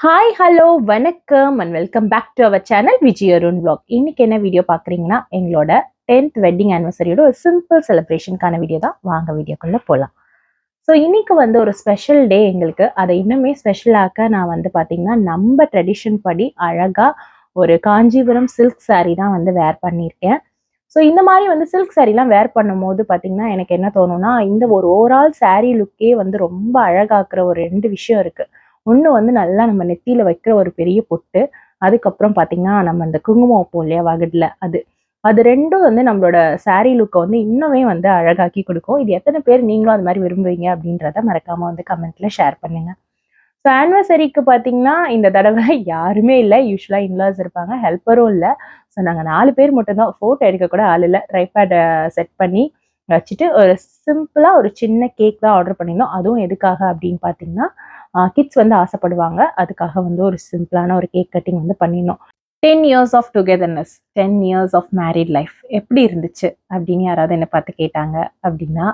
Hi hello வணக்கம் and welcome back to our channel Vijay Arun blog இன்னைக்கு என்ன video பார்க்குறீங்கன்னா எங்களோட டென்த் வெட்டிங் ஆனிவர்சரியோட ஒரு சிம்பிள் செலிப்ரேஷனுக்கான வீடியோ தான். வாங்க வீடியோக்குள்ளே போகலாம் ஸோ இன்னைக்கு வந்து ஒரு ஸ்பெஷல் டே எங்களுக்கு. அதை இன்னுமே ஸ்பெஷலாக்க நான் வந்து பார்த்தீங்கன்னா நம்ம ட்ரெடிஷன் படி அழகாக ஒரு காஞ்சிபுரம் சில்க் சாரீ தான் வந்து வேர் பண்ணியிருக்கேன். ஸோ இந்த மாதிரி வந்து சில்க் சாரீலாம் வேர் பண்ணும்போது பார்த்தீங்கன்னா எனக்கு என்ன தோணும்னா இந்த ஒரு ஓவரால் சாரீ லுக்கே வந்து ரொம்ப அழகாக்குற ஒரு ரெண்டு விஷயம் இருக்குது ஒன்று வந்து நல்லா நம்ம நெத்தியில் வைக்கிற ஒரு பெரிய பொட்டு. அதுக்கப்புறம் பார்த்தீங்கன்னா நம்ம இந்த குங்குமம் வைப்போம் இல்லையா வகடில் அது. அது ரெண்டும் வந்து நம்மளோட சாரீ லுக்கை வந்து இன்னுமே வந்து அழகாக்கி கொடுக்கும். இது எத்தனை பேர் நீங்களும் அது மாதிரி விரும்புவீங்க அப்படின்றத மறக்காமல் வந்து கமெண்ட்டில் ஷேர் பண்ணுங்கள் ஸோ ஆனிவர்சரிக்கு பார்த்தீங்கன்னா இந்த தடவை யாருமே இல்லை. யூஸ்வலாக இன்லாஸ் இருப்பாங்க. ஹெல்ப்பரும் இல்லை. ஸோ நாங்கள் நாலு பேர் மட்டும்தான். ஃபோட்டோ எடுக்க கூட ஆள் இல்லை. ட்ரைபேடை செட் பண்ணி வச்சுட்டு ஒரு சிம்பிளாக ஒரு சின்ன கேக் தான் ஆர்டர் பண்ணியிருந்தோம். அதுவும் எதுக்காக அப்படின்னு பார்த்தீங்கன்னா கிட்ஸ் வந்து ஆசைப்படுவாங்க. அதுக்காக வந்து ஒரு சிம்பிளான ஒரு கேக் கட்டிங் வந்து பண்ணிடணும். Ten years of togetherness ten years of married life எப்படி இருந்துச்சு? அப்படின்னு யாராவது என்னை பார்த்து கேட்டாங்க அப்படின்னா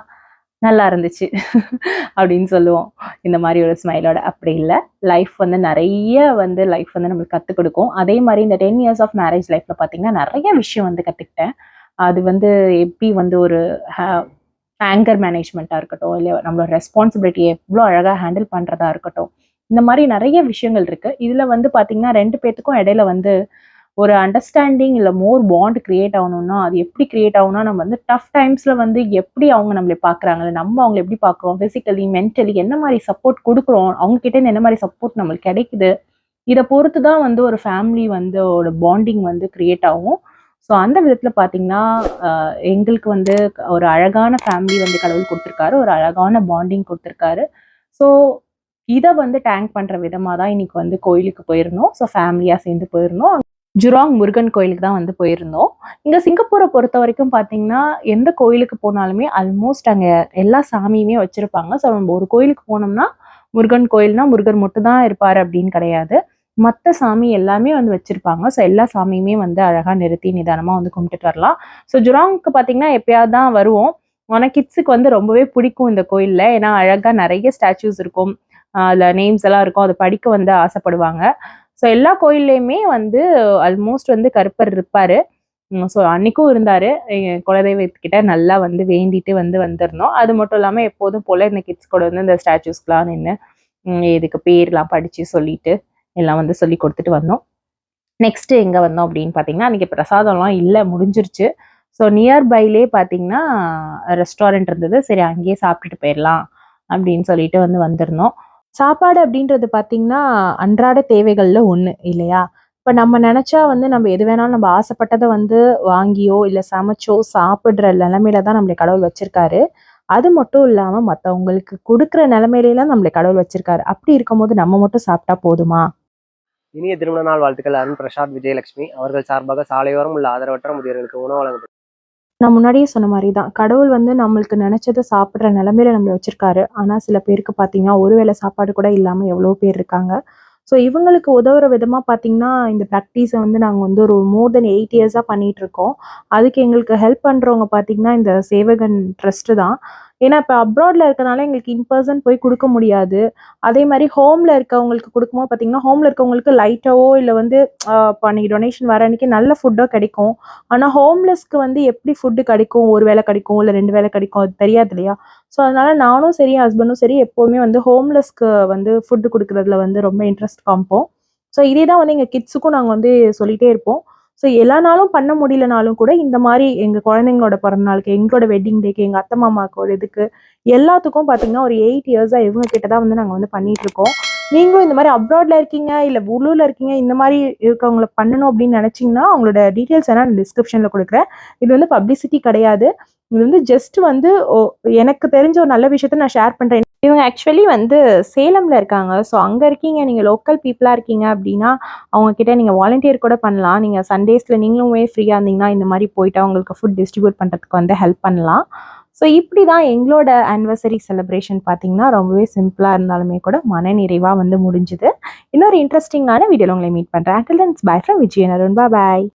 நல்லா இருந்துச்சு அப்படின்னு சொல்லுவோம். இந்த மாதிரி ஒரு ஸ்மைலோட அப்படி இல்லை. லைஃப் வந்து நிறைய வந்து லைஃப் வந்து நம்மளுக்கு கற்றுக் கொடுக்கும். அதே மாதிரி இந்த டென் இயர்ஸ் ஆஃப் மேரேஜ் லைஃப்பில் பார்த்தீங்கன்னா நிறைய விஷயம் வந்து கற்றுக்கிட்டேன் அது வந்து எப்படி வந்து ஒரு ஆங்கர் மேனேஜ்மெண்ட்டாக இருக்கட்டும் இல்லை நம்மளோட ரெஸ்பான்சிபிலிட்டியை எவ்வளோ அழகாக ஹேண்டில் பண்ணுறதா இருக்கட்டும் இந்த மாதிரி நிறைய விஷயங்கள் இருக்குது இதில் வந்து பார்த்தீங்கன்னா ரெண்டு பேர்த்துக்கும் இடையில வந்து ஒரு அண்டர்ஸ்டாண்டிங் இல்லை மோர் பாண்ட் கிரியேட் ஆகணும்னா அது எப்படி கிரியேட் ஆகணும்னா நம்ம வந்து டஃப் டைம்ஸில் வந்து எப்படி அவங்க நம்மளை பார்க்குறாங்க நம்ம அவங்களை எப்படி பார்க்குறோம் ஃபிசிக்கலி மென்டலி என்ன மாதிரி சப்போர்ட் கொடுக்குறோம் அவங்கக்கிட்ட என்ன மாதிரி சப்போர்ட் நம்மளுக்கு கிடைக்குது இதை பொறுத்து தான் வந்து ஒரு ஃபேமிலி வந்து ஒரு பாண்டிங் வந்து கிரியேட் ஆகும். ஸோ அந்த விதத்தில் பார்த்தீங்கன்னா எங்களுக்கு வந்து ஒரு அழகான ஃபேமிலி வந்து கடவுள் கொடுத்துருக்காரு. ஒரு அழகான பாண்டிங் கொடுத்துருக்காரு. ஸோ இதை வந்து டேங்க் பண்ணுற விதமாக தான் இன்னைக்கு வந்து கோயிலுக்கு போயிருந்தோம். ஸோ ஃபேமிலியாக சேர்ந்து போயிருந்தோம். ஜுராங் முருகன் கோயிலுக்கு தான் வந்து போயிருந்தோம். இங்கே சிங்கப்பூரை பொறுத்த வரைக்கும் பார்த்தீங்கன்னா எந்த கோயிலுக்கு போனாலுமே ஆல்மோஸ்ட் அங்கே எல்லா சாமியுமே வச்சுருப்பாங்க. ஸோ நம்ம ஒரு கோயிலுக்கு போனோம்னா முருகன் கோயில்னா முருகர் மட்டும் தான் இருப்பார் அப்படின்னு கிடையாது. மற்ற சாமி எல்லாமே வந்து வச்சுருப்பாங்க. ஸோ எல்லா சாமியுமே வந்து அழகாக நிறுத்தி நிதானமாக வந்து கும்பிட்டுட்டு வரலாம். ஸோ ஜுராங்க்கு பார்த்தீங்கன்னா எப்பயாவது தான் வருவோம். ஆனால் கிட்ஸுக்கு வந்து ரொம்பவே பிடிக்கும் இந்த கோயிலில். ஏன்னா அழகாக நிறைய ஸ்டாச்சூஸ் இருக்கும். அதில் நேம்ஸ் எல்லாம் இருக்கும். அதை படிக்க வந்து ஆசைப்படுவாங்க. ஸோ எல்லா கோயில்லையுமே வந்து ஆல்மோஸ்ட் வந்து கருப்பர் இருப்பார். ஸோ அன்னைக்கும் இருந்தார். குலதெய்வத்துக்கிட்ட நல்லா வந்து வேண்டிட்டு வந்து வந்திருந்தோம். அது மட்டும் இல்லாமல் எப்போதும் போல் இந்த கிட்ஸ் கூட வந்து இந்த ஸ்டாச்சூஸ்க்கெலாம் நின்று இதுக்கு பேர்லாம் படித்து சொல்லிட்டு எல்லாம் வந்து சொல்லி கொடுத்துட்டு வந்தோம். நெக்ஸ்ட் எங்கே வந்தோம் அப்படின்னு பார்த்தீங்கன்னா அன்றைக்கி பிரசாதம்லாம் இல்லை முடிஞ்சிருச்சு. ஸோ நியர்பைலே பார்த்தீங்கன்னா ரெஸ்டாரண்ட் இருந்தது. சரி அங்கேயே சாப்பிட்டுட்டு போயிடலாம் அப்படின்னு சொல்லிட்டு வந்து வந்திருந்தோம். சாப்பாடு அப்படின்றது பார்த்தீங்கன்னா அன்றாட தேவைகளில் ஒன்று இல்லையா? இப்போ நம்ம நினச்சா வந்து நம்ம எது வேணாலும் நம்ம ஆசைப்பட்டதை வந்து வாங்கியோ இல்லை சமைச்சோ சாப்பிட்ற நிலமையில தான் நம்மளை கடவுள் வச்சிருக்காரு. அது மட்டும் இல்லாமல் மற்றவங்களுக்கு கொடுக்குற நிலமையிலாம் நம்மளை கடவுள் வச்சிருக்காரு. அப்படி இருக்கும்போது நம்ம மட்டும் சாப்பிட்டா போதுமா? இனிய திருமண நாள் வாழ்த்துக்கள். அருண் பிரசாத் விஜயலட்சுமி. அவர்கள் சார்பாக சாலையோரம் உள்ள ஆதரவற்ற முதியவர்களுக்கு உணவு வழங்கப்படும். நான் முன்னாடியே சொன்ன மாதிரி தான் கடவுள் வந்து நம்மளுக்கு நினைச்சதை சாப்பிட்ற நிலமையில நம்மளை வச்சிருக்காரு. ஆனால் சில பேருக்கு பார்த்தீங்கன்னா ஒரு வேளை சாப்பாடு கூட இல்லாமல் எவ்வளோ பேர் இருக்காங்க. ஸோ இவங்களுக்கு உதவுற விதமாக பார்த்தீங்கன்னா இந்த ப்ராக்டிஸை வந்து நாங்கள் வந்து ஒரு மோர் தென் எயிட் இயர்ஸாக பண்ணிட்டு இருக்கோம். அதுக்கு எங்களுக்கு ஹெல்ப் பண்ணுறவங்க பார்த்தீங்கன்னா இந்த சேவகன் ட்ரஸ்ட்டு தான். ஏன்னா இப்போ அப்ராடில் இருக்கனால எங்களுக்கு இன் பர்சன் போய் கொடுக்க முடியாது. அதே மாதிரி ஹோமில் இருக்கவங்களுக்கு கொடுக்கும்போது பார்த்தீங்கன்னா ஹோமில் இருக்கவங்களுக்கு லைட்டாவோ இல்லை வந்து இப்போ அன்றைக்கி டொனேஷன் வர அன்றைக்கி நல்ல ஃபுட்டோ கிடைக்கும். ஆனால் ஹோம்லெஸ்க்கு வந்து எப்படி ஃபுட்டு கிடைக்கும்? ஒரு வேளை கிடைக்கும் இல்லை ரெண்டு வேளை கிடைக்கும் அது தெரியாது இல்லையா? ஸோ அதனால நானும் சரி ஹஸ்பண்டும் சரி எப்போவுமே வந்து ஹோம்லெஸ்க்கு வந்து ஃபுட்டு கொடுக்குறதுல வந்து ரொம்ப இன்ட்ரெஸ்ட் காமிப்போம். ஸோ இதே தான் வந்து எங்கள் கிட்ஸுக்கும் நாங்கள் வந்து சொல்லிகிட்டே இருப்போம். ஸோ எல்லா நாளும் பண்ண முடியலனாலும் கூட இந்த மாதிரி எங்கள் குழந்தைங்களோட பிறந்த நாளுக்கு எங்களோட வெட்டிங் டேக்கு எங்கள் அத்தை மாமாவுக்கு ஒரு இதுக்கு எல்லாத்துக்கும் பார்த்தீங்கன்னா ஒரு எயிட் இயர்ஸாக இவங்க கிட்ட தான் வந்து நாங்கள் வந்து பண்ணிட்டு இருக்கோம். நீங்களும் இந்த மாதிரி அப்ராட்ல இருக்கீங்க இல்லை உள்ளூரில் இருக்கீங்க இந்த மாதிரி இருக்கவங்களை பண்ணணும் அப்படின்னு நினச்சிங்கன்னா அவங்களோட டீட்டெயில்ஸ் வேணா நான் கொடுக்குறேன். இது வந்து பப்ளிசிட்டி கிடையாது. இது வந்து ஜஸ்ட் வந்து ஓ- எனக்கு தெரிஞ்ச ஒரு நல்ல விஷயத்த நான் ஷேர் பண்ணுறேன் இவங்க ஆக்சுவலி வந்து சேலம்ல இருக்காங்க. ஸோ அங்கே இருக்கீங்க நீங்கள் லோக்கல் பீப்புளாக இருக்கீங்க அப்படின்னா அவங்க கிட்ட வாலண்டியர் கூட பண்ணலாம். நீங்கள் சண்டேஸில் நீங்களுமே ஃப்ரீயாக இருந்தீங்கன்னா இந்த மாதிரி போயிட்டு அவங்களுக்கு ஃபுட் டிஸ்ட்ரிபியூட் பண்ணுறதுக்கு வந்து ஹெல்ப் பண்ணலாம். ஸோ இப்படி தான் எங்களோட ஆனிவர்சரி செலிப்ரேஷன் பார்த்தீங்கன்னா ரொம்பவே சிம்பிளாக இருந்தாலுமே கூட மன நிறைவாக வந்து முடிஞ்சுது. இன்னொரு இன்ட்ரெஸ்டிங்கான வீடியோவில் உங்களை மீட் பண்ணுறேன் அட்டலன்ஸ் bye from Vijayan Arun bye